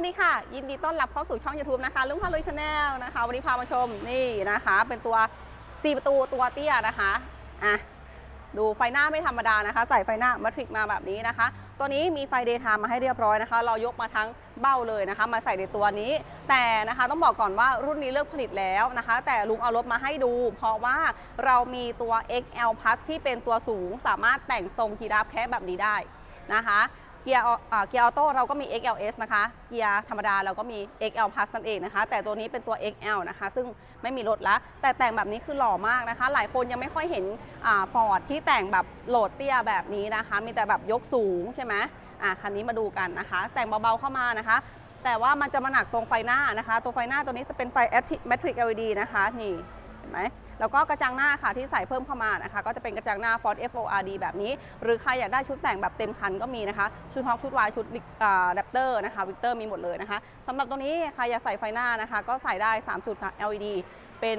วัสดีค่ะ ยินดีต้อนรับเข้าสู่ช่อง YouTube นะคะลุงพาลุยชาแนลนะคะ วันนี้พามาชมนี่นะคะ เป็นตัว 4 ประตูตัวเตี้ยนะคะอะดูไฟหน้าไม่ธรรมดานะคะ ใส่ไฟหน้ามาทริกมาแบบนี้นะคะ ตัวนี้มีไฟเดย์ไทม์มาให้เรียบร้อยนะคะ เรายกมาทั้งเบ้าเลยนะคะ มาใส่ในตัวนี้ แต่นะคะต้องบอกก่อนว่ารุ่นนี้เลิกผลิตแล้วนะคะ แต่ลุงเอารถมาให้ดู เพราะว่าเรามีตัว XL Plus ที่เป็นตัวสูงสามารถแต่งทรงกีราฟแคบแบบนี้ได้นะคะ กียร์เกียร์ออโต้เราก็มี XLS นะคะ เกียร์ธรรมดาเราก็มี XL Plus นั่นเองนะคะ แต่ตัวนี้เป็นตัว XL นะคะ ซึ่งไม่มีรถละ แต่แต่งแบบนี้คือหล่อมากนะคะ หลายคนยังไม่ค่อยเห็นฟอร์ดที่แต่งแบบโหลดเตี้ยแบบนี้นะคะ มีแต่แบบยกสูงใช่ไหมอะคันนี้มาดูกันนะคะ แต่งเบาๆเข้ามานะคะ แต่ว่ามันจะมาหนักตรงไฟหน้านะคะ ตัวไฟหน้าตัวนี้จะเป็นไฟ Matrix LED นะคะ นี่ เห็นไหม แล้วก็กระจังหน้าค่ะที่ใส่เพิ่มเข้ามานะคะ ก็จะเป็นกระจังหน้า Ford FORD แบบนี้ หรือใครอยากได้ชุดแต่งแบบเต็มคันก็มีนะคะ ชุดฮอปชุดวายชุดดับเตอร์นะคะวิกเตอร์มีหมดเลยนะคะสำหรับตัวนี้ใครอยากใส่ไฟหน้านะคะ ก็ใส่ได้ 3 จุดค่ะ LED เป็น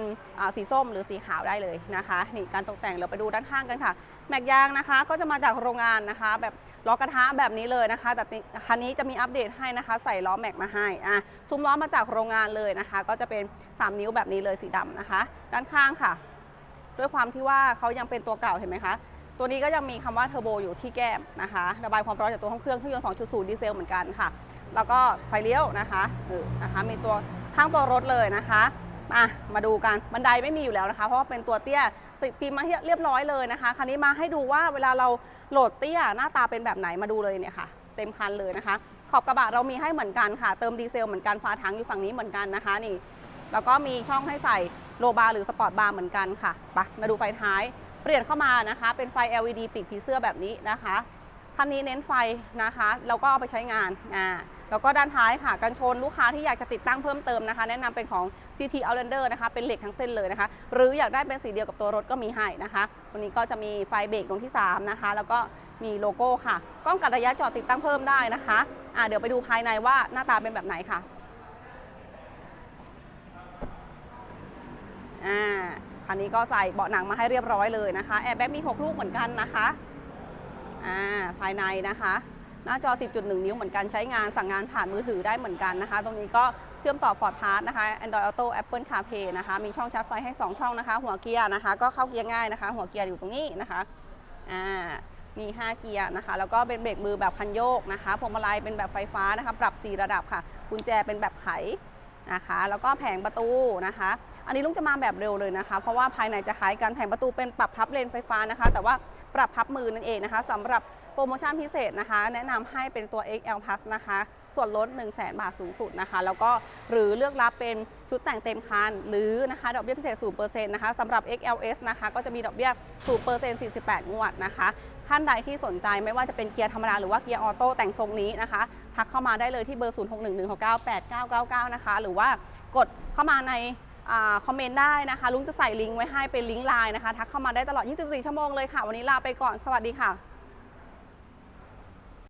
สีส้มหรือสีขาวได้เลยนะคะนี่การตกแต่งเราไปดูด้านข้างกันค่ะ แม็กยางนะคะก็จะมาจากโรงงานนะคะ แบบล้อกระทะแบบนี้เลยนะคะ แต่คันนี้จะมีอัปเดตให้นะคะ ใส่ล้อแม็กมาให้อะซุ้มล้อมาจากโรงงานเลยนะคะ ก็จะเป็น 3 นิ้วแบบนี้เลยสีดำนะคะ ด้านข้างค่ะ ด้วยความที่ว่าเขายังเป็นตัวเก่าเห็นไหมคะตัวนี้ก็ยังมีคำว่าเทอร์โบอยู่ที่แก้มนะคะระบายความร้อนจากตัวห้องเครื่องเครื่องยนต์2.0 ดีเซลเหมือนกันค่ะ แล้วก็ไฟเลี้ยวนะคะเออนะคะมีตัวข้างตัวรถเลยนะคะ มามาดูกันบันไดไม่มีอยู่แล้วนะคะ เพราะว่าเป็นตัวเตี้ยติดฟิล์มมาเรียบร้อยเลยนะคะคันนี้มาให้ดูว่าเวลาเราโหลดเตี้ยหน้าตาเป็นแบบไหนมาดูเลยเนี่ยค่ะ เต็มคันเลยนะคะ ขอบกระบะเรามีให้เหมือนกันค่ะ เติมดีเซลเหมือนกันฝาถังอยู่ฝั่งนี้เหมือนกันนะคะนี่ แล้วก็มีช่องให้ใส่โลบาร์หรือสปอร์ตบาร์เหมือนกันค่ะไปมาดูไฟท้าย เปลี่ยนเข้ามานะคะ เป็นไฟ LED ปีกผีเสื้อแบบนี้นะคะคันนี้เน้นไฟนะคะ แล้วก็เอาไปใช้งานอ่า แล้วก็ด้านท้ายค่ะกันชนลูกค้าที่อยากจะติดตั้งเพิ่มเติมนะคะ แนะนำเป็นของ GT Outlander นะคะ เป็นเหล็กทั้งเส้นเลยนะคะ หรืออยากได้เป็นสีเดียวกับตัวรถก็มีให้นะคะตัวนี้ก็จะมีไฟเบรกดวงที่ 3 นะคะ แล้วก็มีโลโก้ค่ะ กล้องกัดระยะจอดติดตั้งเพิ่มได้นะคะอ่าเดี๋ยวไปดูภายในว่าหน้าตาเป็นแบบไหนค่ะอ่าคันนี้ก็ใส่เบาะหนังมาให้เรียบร้อยเลยนะคะแอร์แบ็กมี 6 ลูกเหมือนกันนะคะอ่าภายในนะคะ หน้าจอ 10.1 นิ้วเหมือนกันใช้งานสั่งงานผ่านมือถือได้เหมือนกันนะคะ ตรงนี้ก็เชื่อมต่อ Ford Pass นะคะ Android Auto Apple CarPlay นะคะ มีช่องชาร์จไฟให้ 2 ช่องนะคะ หัวเกียร์นะคะ ก็เข้าเกียร์ง่ายนะคะ หัวเกียร์อยู่ตรงนี้นะคะอ่ามี 5 เกียร์นะคะ แล้วก็เป็นเบรกมือแบบคันโยกนะคะพวงมาลัยเป็นแบบไฟฟ้านะคะ ปรับ 4 ระดับค่ะ กุญแจเป็นแบบไขนะคะ แล้วก็แผงประตูนะคะ อันนี้ลุงจะมาแบบเร็วเลยนะคะ เพราะว่าภายในจะคล้ายกันแผงประตูเป็นปรับพับเลนไฟฟ้านะคะ แต่ว่า ปรับพับมือนั่นเองนะคะสำหรับโปรโมชั่นพิเศษนะคะ แนะนำให้เป็นตัว XL Plus นะคะ ส่วนลด 1 0 0 0 0แบาทสูงสุดนะคะ แล้วก็หรือเลือกรับเป็นชุดแต่งเต็มคัน หรือนะคะดอกเบี้ยพิเศษ0%นะคะสำหรับ XLS นะคะ ก็จะมีดอกเบี้ย0% 48 งวดนะคะท่านใดที่สนใจไม่ว่าจะเป็นเกียร์ธรรมดาหรือว่าเกียร์ออโต้แต่งทรงนี้นะคะ ทักเข้ามาได้เลยที่เบอร์ 0611698999 นะคะ หรือว่ากดเข้ามาใน คอมเมนต์ได้นะคะ ลุงจะใส่ลิงก์ไว้ให้เป็นลิงก์ไลน์นะคะ ทักเข้ามาได้ตลอด 24 ชั่วโมงเลยค่ะ วันนี้ลาไปก่อน สวัสดีค่ะ